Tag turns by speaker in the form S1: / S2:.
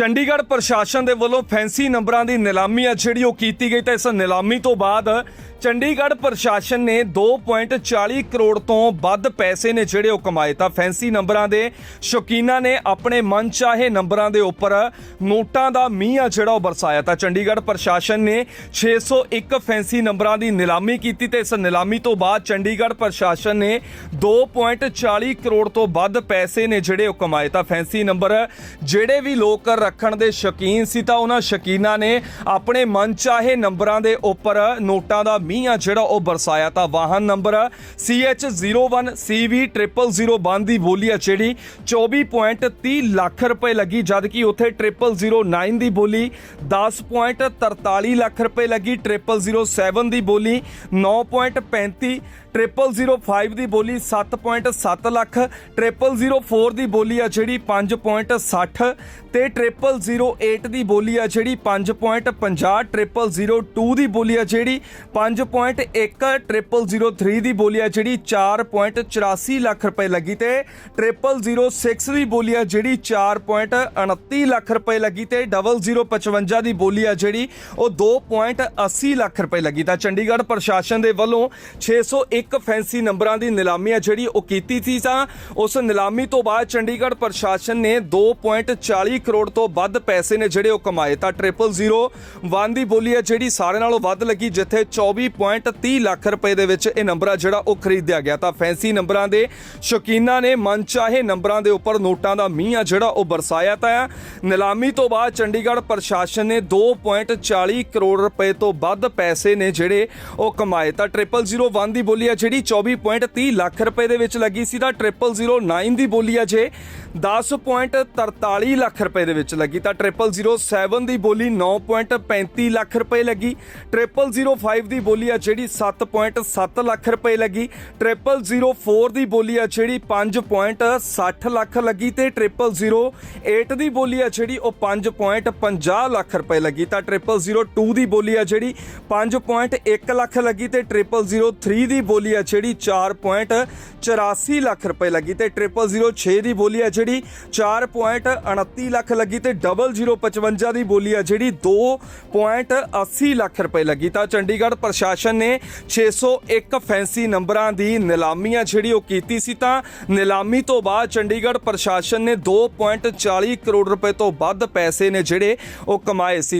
S1: ਚੰਡੀਗੜ੍ਹ ਪ੍ਰਸ਼ਾਸਨ ਦੇ ਵੱਲੋਂ ਫੈਂਸੀ ਨੰਬਰਾਂ ਦੀ ਨਿਲਾਮੀ ਆ ਜਿਹੜੀ ਉਹ ਕੀਤੀ ਗਈ ਤਾਂ ਇਸ ਨਿਲਾਮੀ ਤੋਂ ਬਾਅਦ ਚੰਡੀਗੜ੍ਹ ਪ੍ਰਸ਼ਾਸਨ ਨੇ 2.40 ਕਰੋੜ ਤੋਂ ਵੱਧ ਪੈਸੇ ਨੇ ਜਿਹੜੇ ਉਹ ਕਮਾਏ ਤਾਂ ਫੈਂਸੀ ਨੰਬਰਾਂ ਦੇ ਸ਼ੌਕੀਨਾਂ ਨੇ ਆਪਣੇ ਮਨ ਚਾਹੇ ਨੰਬਰਾਂ ਦੇ ਉੱਪਰ ਨੋਟਾਂ ਦਾ ਮੀਂਹ ਆ ਜਿਹੜਾ ਉਹ ਬਰਸਾਇਆ ਤਾਂ ਚੰਡੀਗੜ੍ਹ ਪ੍ਰਸ਼ਾਸਨ ਨੇ 601 ਫੈਂਸੀ ਨੰਬਰਾਂ ਦੀ ਨਿਲਾਮੀ ਕੀਤੀ ਤੇ ਇਸ ਨਿਲਾਮੀ ਤੋਂ ਬਾਅਦ ਚੰਡੀਗੜ੍ਹ ਪ੍ਰਸ਼ਾਸਨ ਨੇ 2.40 ਕਰੋੜ ਤੋਂ ਵੱਧ ਪੈਸੇ ਨੇ ਜਿਹੜੇ ਉਹ ਕਮਾਏ ਤਾਂ ਫੈਂਸੀ ਨੰਬਰ ਜਿਹੜੇ ਵੀ ਲੋਕ ਰੱਖਣ ਦੇ ਸ਼ੌਕੀਨ ਸੀ ਤਾਂ ਉਹਨਾਂ ਸ਼ੌਕੀਨਾਂ ਨੇ ਆਪਣੇ ਮਨ ਚਾਹੇ ਨੰਬਰਾਂ ਦੇ ਉੱਪਰ ਨੋਟਾਂ ਦਾ ਮੀਂਹ ਆ ਜਿਹੜਾ ਉਹ ਬਰਸਾਇਆ। ਤਾਂ ਵਾਹਨ ਨੰਬਰ CH01CV0001 ਦੀ ਬੋਲੀ ਆ ਜਿਹੜੀ 24.30 ਲੱਖ ਰੁਪਏ ਲੱਗੀ ਜਦ ਕਿ ਉੱਥੇ 0009 ਦੀ ਬੋਲੀ 10.43 ਲੱਖ ਰੁਪਏ ਲੱਗੀ 0007 ਦੀ ਬੋਲੀ 9.35 0005 ਦੀ ਬੋਲੀ 7.7 ਲੱਖ 0004 ਦੀ ਬੋਲੀ ਆ ਜਿਹੜੀ 5.60 ਤੇ 0008 ਦੀ ਬੋਲੀ ਆ ਜਿਹੜੀ 5.50 0002 ਦੀ ਬੋਲੀ ਆ ਜਿਹੜੀ 5.1 0003 ਦੀ ਬੋਲੀ ਆ ਜਿਹੜੀ 4.84 ਲੱਖ ਰੁਪਏ ਲੱਗੀ ਤੇ 0006 ਦੀ ਬੋਲੀ ਆ ਜਿਹੜੀ 4.29 ਲੱਖ ਰੁਪਏ ਲੱਗੀ ਤੇ 0055 ਦੀ ਬੋਲੀ ਆ ਜਿਹੜੀ, ਉਹ 2.80 ਲੱਖ ਰੁਪਏ ਲੱਗੀ ਤਾਂ ਚੰਡੀਗੜ੍ਹ ਪ੍ਰਸ਼ਾਸਨ ਦੇ ਵੱਲੋਂ 601 ਫੈਂਸੀ ਨੰਬਰਾਂ ਦੀ ਨਿਲਾਮੀ ਆ ਜਿਹੜੀ, ਉਹ ਕੀਤੀ ਸੀ ਤਾਂ ਉਸ ਨਿਲਾਮੀ ਤੋਂ ਬਾਅਦ ਚੰਡੀਗੜ੍ਹ ਪ੍ਰਸ਼ਾਸਨ ਨੇ 2.40 ਕਰੋੜ ਤੋਂ ਤੋਂ ਵੱਧ ਪੈਸੇ ਨੇ ਜਿਹੜੇ ਉਹ ਕਮਾਏ। ਤਾਂ 0001 ਦੀ ਬੋਲੀ ਹੈ, ਜਿਹੜੀ ਸਾਰੇ ਨਾਲੋਂ ਵੱਧ ਲੱਗੀ, ਜਿੱਥੇ 24.30 ਲੱਖ ਰੁਪਏ ਦੇ ਵਿੱਚ ਇਹ ਨੰਬਰ ਆ ਜਿਹੜਾ ਉਹ ਖਰੀਦਿਆ ਗਿਆ। ਤਾਂ ਫੈਂਸੀ ਨੰਬਰਾਂ ਦੇ ਸ਼ੌਕੀਨਾਂ ਨੇ ਮਨ ਚਾਹੇ ਨੰਬਰਾਂ ਦੇ ਉੱਪਰ ਨੋਟਾਂ ਦਾ ਮੀਂਹ ਆ ਜਿਹੜਾ ਉਹ ਬਰਸਾਇਆ ਤਾਂ ਆ। ਨਿਲਾਮੀ ਤੋਂ ਬਾਅਦ ਚੰਡੀਗੜ੍ਹ ਪ੍ਰਸ਼ਾਸਨ ਨੇ 2.40 ਕਰੋੜ ਰੁਪਏ ਤੋਂ ਵੱਧ ਪੈਸੇ ਨੇ ਜਿਹੜੇ ਉਹ ਕਮਾਏ। ਤਾਂ 0001 ਦੀ ਬੋਲੀ ਆ, ਜਿਹੜੀ 24.30 ਲੱਖ ਰੁਪਏ ਦੇ ਵਿੱਚ ਲੱਗੀ ਸੀ। ਤਾਂ 0009 ਦੀ ਬੋਲੀ ਆ, ਜੇ 10.43 ਲੱਖ ਰੁਪਏ ਦੇ ਵਿੱਚ ਵਿੱਚ ਲੱਗੀ ਤਾਂ 0007 ਦੀ ਬੋਲੀ 9.35 ਲੱਖ ਰੁਪਏ ਲੱਗੀ। 0005 ਦੀ ਬੋਲੀ ਆ ਜਿਹੜੀ 7.7 ਲੱਖ ਰੁਪਏ ਲੱਗੀ। 0004 ਦੀ ਬੋਲੀ ਆ ਜਿਹੜੀ 5.60 ਲੱਖ ਲੱਗੀ ਤੇ 0008 ਦੀ ਬੋਲੀ ਆ ਜਿਹੜੀ ਉਹ 5.50 ਲੱਖ ਰੁਪਏ ਲੱਗੀ। ਤਾਂ 0002 ਦੀ ਬੋਲੀ ਆ ਜਿਹੜੀ 5.1 ਲੱਖ ਲੱਗੀ ਤੇ 0003 ਦੀ ਬੋਲੀ ਆ ਜਿਹੜੀ 4.84 ਲੱਖ ਰੁਪਏ ਲੱਗੀ ਤੇ 0006 ਦੀ ਬੋਲੀ ਆ ਜਿਹੜੀ 4.29 ਲੱਖ ਲੱਗੀ ਤੇ 0055 ਦੀ ਬੋਲੀ ਆ ਜਿਹੜੀ 2.80 ਲੱਖ ਰੁਪਏ ਲੱਗੀ। ਤਾਂ ਚੰਡੀਗੜ੍ਹ ਪ੍ਰਸ਼ਾਸਨ ਨੇ 601 ਫੈਂਸੀ ਨੰਬਰਾਂ ਦੀ ਨਿਲਾਮੀ ਆ ਜਿਹੜੀ ਉਹ ਕੀਤੀ ਸੀ। ਤਾਂ ਨਿਲਾਮੀ ਤੋਂ ਬਾਅਦ ਚੰਡੀਗੜ੍ਹ ਪ੍ਰਸ਼ਾਸਨ ਨੇ 2.40 ਕਰੋੜ ਰੁਪਏ ਤੋਂ ਵੱਧ ਪੈਸੇ ਨੇ ਜਿਹੜੇ ਉਹ ਕਮਾਏ ਸੀ।